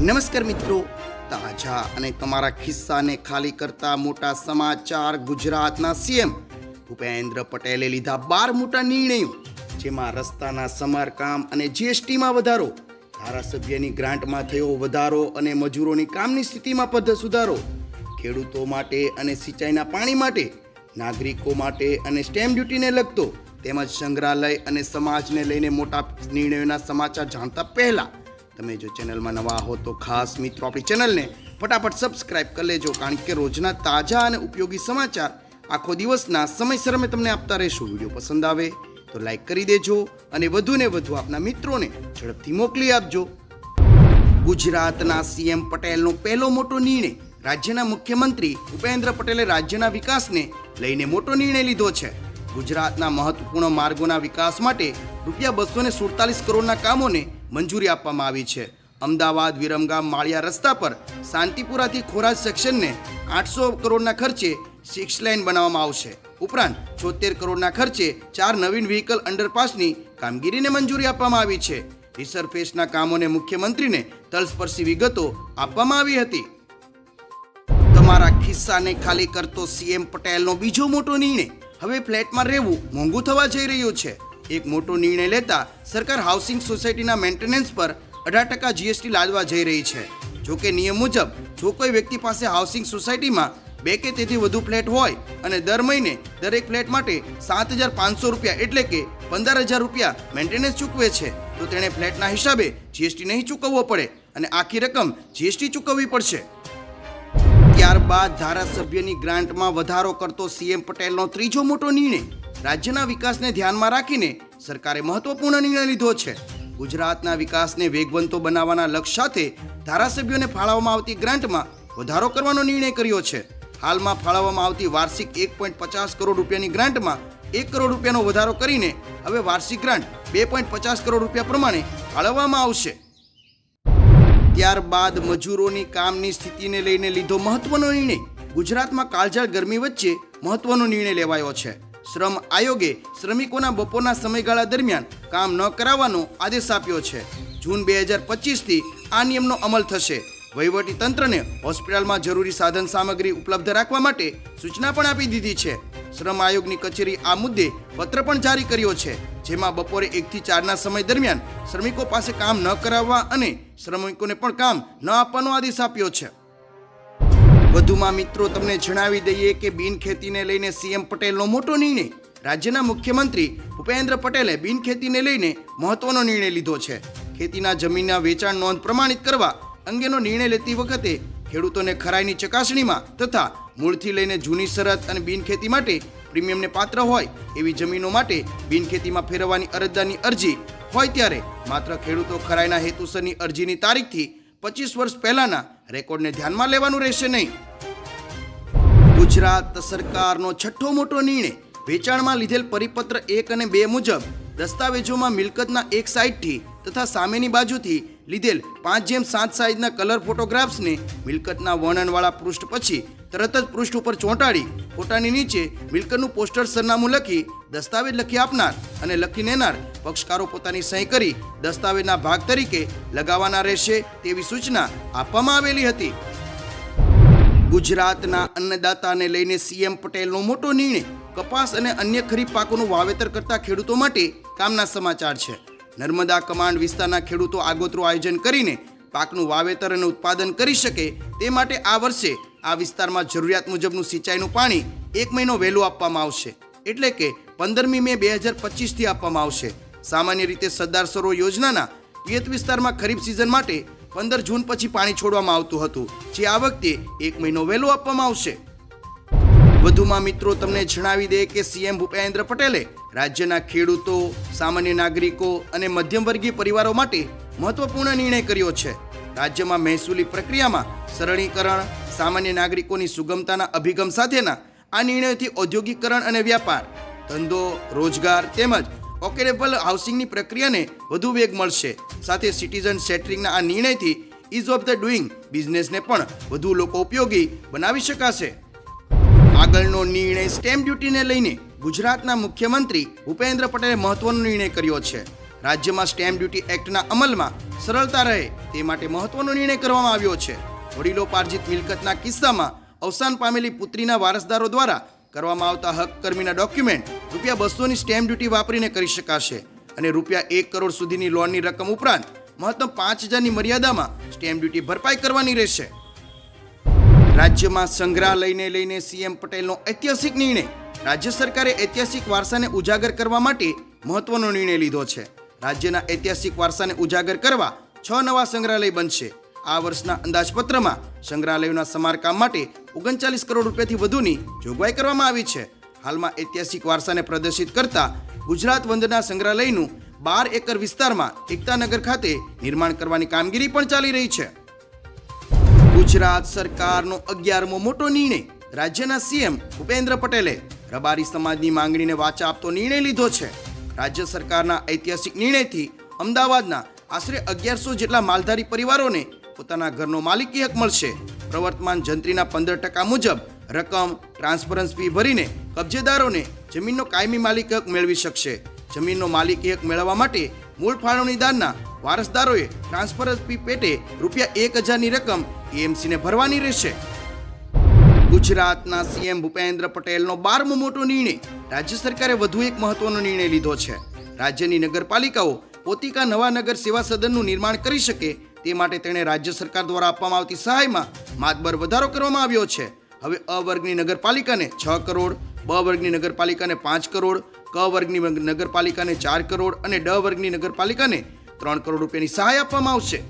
નમસ્કાર મિત્રો. તાજા અને તમારા ખિસ્સાને ખાલી કરતા મોટા સમાચાર ગુજરાતના સીએમ ભૂપેન્દ્ર પટેલે લીધા બાર મોટા નિર્ણયો, જેમાં રસ્તાના સમારકામ અને જીએસટીમાં વધારો, ધારાસભ્યની ગ્રાન્ટમાં થયો વધારો અને મજૂરોની કામની સ્થિતિમાં પદ્ધ સુધારો, ખેડૂતો માટે અને સિંચાઈના પાણી માટે, નાગરિકો માટે અને સ્ટેમ્પ ડ્યુટીને લગતો તેમજ સંગ્રહાલય અને સમાજને લઈને મોટા નિર્ણયોના સમાચાર જાણતા પહેલા તમે જો ચેનલમાં નવા હો તો ખાસ મિત્રો આપણી ચેનલને ફટાફટ સબસ્ક્રાઇબ કરી લેજો, કારણ કે રોજના તાજા અને ઉપયોગી સમાચાર આખો દિવસના સમયસર અમે તમને આપતા રહીશું. વીડિયો પસંદ આવે તો લાઈક કરી દેજો અને વધુને વધુ આપના મિત્રોને ઝડપથી મોકલી આપજો. ગુજરાતના સીએમ પટેલનો પહેલો મોટો નિર્ણય રાજ્યના મુખ્યમંત્રી ઉપેન્દ્ર પટેલે રાજ્યના વિકાસને લઈને મોટો નિર્ણય લીધો છે. ગુજરાતના મહત્વપૂર્ણ માર્ગોના વિકાસ માટે રૂપિયા બસો ને સુડતાલીસ કરોડના કામોને મંજૂરી આપવામાં આવી છે. અમદાવાદ, વિરમગામ, માળિયા રસ્તા પર શાંતિપુરાથી ખોરાજ સેક્શનને આઠસો કરોડના ખર્ચે સિક્સ લાઇન બનાવવામાં આવશે. ઉપરાંત છોતેર કરોડના ખર્ચે ચાર નવીન વ્હીકલ અંડરપાસની કામગીરીને મંજૂરી આપવામાં આવી છે. રિસરફેસના કામોને મુખ્યમંત્રીને તલસ્પર્શી વિગતો આપવામાં આવી હતી. તમારા ખિસ્સાને ખાલી કરતો સીએમ પટેલનો બીજો મોટો નિર્ણય હવે ફ્લેટમાં રહેવું મોંઘું થવા જઈ રહ્યું છે. એક મોટો નિર્ણય લેતા સરકાર હાઉસિંગ સોસાયટીના મેન્ટેનન્સ પર અઢાર ટકા જીએસટી લાદવા જઈ રહી છે. જો કે નિયમ મુજબ, જો કોઈ વ્યક્તિ પાસે હાઉસિંગ સોસાયટીમાં બે કે તેથી વધુ ફ્લેટ હોય અને દર મહિને દરેક ફ્લેટ માટે સાત હજાર પાંચસો રૂપિયા એટલે કે પંદર હજાર રૂપિયા મેન્ટેનન્સ ચૂકવે છે, તો તેણે ફ્લેટના હિસાબે જીએસટી નહીં ચૂકવવો પડે અને આખી રકમ જીએસટી ચૂકવવી પડશે. ત્યારબાદ ધારાસભ્યની ગ્રાન્ટમાં વધારો કરતો સીએમ પટેલનો ત્રીજો મોટો નિર્ણય. રાજ્યના વિકાસને ધ્યાનમાં રાખીને સરકારે મહત્વપૂર્ણ નિર્ણય લીધો છે. ગુજરાતના વિકાસને વેગવંતો બનાવવાના લક્ષ્ય સાથે ધારાસભ્યોને ફાળવવામાં આવતી ગ્રાન્ટમાં વધારો કરવાનો નિર્ણય કર્યો છે. હાલમાં ફાળવવામાં આવતી વાર્ષિક એક પોઈન્ટ પચાસ કરોડ રૂપિયાની ગ્રાન્ટમાં એક કરોડ રૂપિયાનો વધારો કરીને હવે વાર્ષિક ગ્રાન્ટ બે પોઈન્ટ પચાસ કરોડ રૂપિયા પ્રમાણે ફાળવવામાં આવશે. ત્યારબાદ મજૂરોની કામની સ્થિતિને લઈને લીધો મહત્વનો નિર્ણય. ગુજરાતમાં કાળઝાળ ગરમી વચ્ચે મહત્વનો નિર્ણય લેવાયો છે. શ્રમ આયોગે શ્રમિકોના બપોરના સમયગાળા દરમિયાન કામ ન કરાવવાનો આદેશ આપ્યો છે. જૂન બે હજાર પચીસથી આ નિયમનો અમલ થશે. વહીવટી તંત્રને હોસ્પિટલમાં જરૂરી સાધન સામગ્રી ઉપલબ્ધ રાખવા માટે સૂચના પણ આપી દીધી છે. શ્રમ આયોગની કચેરી આ મુદ્દે પત્ર પણ જારી કર્યો છે. જેમાં બપોરે એકથી ચારના સમય દરમિયાન શ્રમિકો પાસે કામ ન કરાવવા અને શ્રમિકોને પણ કામ ન આપવાનો આદેશ આપ્યો છે. વધુમાં મિત્રો, તમને જણાવી દઈએ કે બિનખેતીને લઈને સીએમ પટેલનો મોટો નિર્ણય રાજ્યના મુખ્યમંત્રી ભૂપેન્દ્ર પટેલે બિનખેતીને લઈને મહત્વનો નિર્ણય લીધો છે. ખેતીના જમીનના વેચાણ નોંધ પ્રમાણિત કરવા અંગેનો નિર્ણય લેતી વખતે ખેડૂતોને ખરાઈની ચકાસણીમાં તથા મૂળથી લઈને જૂની શરત અને બિનખેતી માટે પ્રીમિયમને પાત્ર હોય એવી જમીનો માટે બિનખેતીમાં ફેરવવાની અરજદારની અરજી હોય ત્યારે માત્ર ખેડૂતો ખરાઈના હેતુસરની અરજીની તારીખથી પચીસ વર્ષ પહેલાના રેકોર્ડને ધ્યાનમાં લેવાનું રહેશે નહીં. ગુજરાત સરકારનો છઠ્ઠો મોટો નિર્ણય વેચાણમાં લીધેલ પરિપત્ર એક અને બે મુજબ દસ્તાવેજોમાં મિલકતના એક સાઈડથી તથા સામેની બાજુથી લીધેલ પાંચ જેમ સાત સાઇઝના કલર ફોટોગ્રાફ્સને મિલકતના વર્ણનવાળા પૃષ્ઠ પછી તરત જ પૃષ્ઠ ઉપર ચોંટાડી ફોટાની નીચે મિલકતનું પોસ્ટર સરનામું લખી દસ્તાવેજ લખી આપનાર અને લખી લેનાર પક્ષકારો પોતાની સહી કરી દસ્તાવેજના ભાગ તરીકે લગાવવાના રહેશે તેવી સૂચના આપવામાં આવેલી હતી. ગુજરાતના અન્નદાતાને લઈને સીએમ પટેલનો મોટો નિર્ણય. કપાસ અને અન્ય ખરીફ પાકોનું વાવેતર કરતા ખેડૂતો માટે કામના સમાચાર છે. નર્મદા કમાન્ડ વિસ્તારના ખેડૂતો આગોતરું આયોજન કરીને પાકનું વાવેતર અને ઉત્પાદન કરી શકે તે માટે આ વર્ષે આ વિસ્તારમાં જરૂરિયાત મુજબનું સિંચાઈનું પાણી એક મહિનો વહેલું આપવામાં આવશે. એટલે કે પંદરમી મે બે હજાર પચીસથી આપવામાં આવશે. સામાન્ય રીતે સરદાર સરોવર યોજનાના વિયત વિસ્તારમાં ખરીફ સિઝન માટે પંદર જૂન પછી પાણી છોડવામાં આવતું હતું. જે આ વખતે એક મહિનો વહેલો આપવામાં આવશે. વધુમાં મિત્રો, તમને જણાવી દે કે સીએમ ભૂપેન્દ્ર પટેલે રાજ્યના ખેડૂતો, સામાન્ય નાગરિકો અને મધ્યમવર્ગીય પરિવારો માટે મહત્વપૂર્ણ નિર્ણય કર્યો છે. રાજ્યમાં મહેસૂલી પ્રક્રિયામાં સરળીકરણ સામાન્ય નાગરિકોની સુગમતાના અભિગમ સાથેના આ નિર્ણયથી ઔદ્યોગિકરણ અને વ્યાપાર, ધંધો, રોજગાર તેમજ ઓકેરેબલ હાઉસિંગની પ્રક્રિયાને વધુ વેગ મળશે. સાથે સિટીઝન સેટરિંગના આ નિર્ણયથી ઇઝ ઓફ ધ ડુઈંગ બિઝનેસને પણ વધુ લોકો ઉપયોગી બનાવી શકાશે. આગળનો નિર્ણય સ્ટેમ્પ ડ્યુટીને લઈને ગુજરાતના મુખ્યમંત્રી ભૂપેન્દ્ર પટેલે મહત્વનો નિર્ણય કર્યો છે. રાજ્યમાં સ્ટેમ્પ ડ્યુટી એક્ટના અમલમાં સરળતા રહે તે માટે મહત્વનો નિર્ણય કરવામાં આવ્યો છે. વડીલોપાર્જિત મિલકતના કિસ્સામાં અવસાન પામેલી પુત્રીના વારસદારો દ્વારા કરવામાં આવતા હક કર્મીના ડોક્યુમેન્ટ રૂપિયા બસોની સ્ટેમ્પ ડ્યુટી વાપરીને કરી શકાશે અને રૂપિયા એક કરોડ સુધીની લોનની રકમ ઉપરાંત મહત્તમ પાંચ હજારની મર્યાદામાં સ્ટેમ્પ ડ્યુટી ભરપાઈ કરવાની રહેશે. રાજ્યમાં સંગ્રહાલયને લઈને સીએમ પટેલનો ઐતિહાસિક નિર્ણય. રાજ્ય સરકારે ઐતિહાસિક વારસાને ઉજાગર કરવા માટે મહત્વનો નિર્ણય લીધો છે. રાજ્યના ઐતિહાસિક વારસાને ઉજાગર કરવા છ નવા સંગ્રહાલય બનશે. આ વર્ષના અંદાજપત્રમાં સંગ્રહાલયોના સમારકામ માટે ઓગણચાલીસ કરોડ રૂપિયાથી વધુની જોગવાઈ કરવામાં આવી છે. હાલમાં ઐતિહાસિક વારસાને પ્રદર્શિત કરતા ગુજરાત વંદના સંગ્રહાલયનું બાર એકર વિસ્તારમાં એકતાનગર ખાતે નિર્માણ કરવાની કામગીરી પણ ચાલી રહી છે. ગુજરાત સરકારનો અગિયારમો મોટો નિર્ણય રાજ્યના સીએમ ભૂપેન્દ્ર પટેલે રબારી સમાજની માંગણીને વાચા આપતો નિર્ણય લીધો છે. રાજ્ય સરકારના ઐતિહાસિક નિર્ણયથી અમદાવાદના આશરે અગિયારસો જેટલા માલધારી પરિવારોને પોતાના ઘરનો માલિકી હક મળશે. પ્રવર્તમાન જંત્રીના પંદર ટકા મુજબ રકમ ટ્રાન્સફરન્સ ફી ભરીને કબજેદારોને જમીનનો કાયમી માલિકી હક મેળવી શકશે. જમીનનો માલિકી હક મેળવવા માટે મૂળ ફાળવણીદારના વારસદારોએ ટ્રાન્સફરન્સ ફી પેટે રૂપિયા એક હજારની રકમ એએમસીને ભરવાની રહેશે. ગુજરાતના સીએમ ભૂપેન્દ્ર પટેલનો બારમો મોટો નિર્ણય રાજ્ય સરકારે વધુ એક મહત્વનો નિર્ણય લીધો છે. રાજ્યની નગરપાલિકાઓ પોતિકા નવા નગર સેવા સદનનું નિર્માણ કરી શકે તે માટે તેણે રાજ્ય સરકાર દ્વારા આપવામાં આવતી સહાયમાં માતબર વધારો કરવામાં આવ્યો છે. હવે અ વર્ગની નગરપાલિકાને છ કરોડ, બ વર્ગની નગરપાલિકાને પાંચ કરોડ, ક વર્ગની નગરપાલિકાને ચાર કરોડ અને ડ વર્ગની નગરપાલિકાને ત્રણ કરોડ રૂપિયાની સહાય આપવામાં આવશે.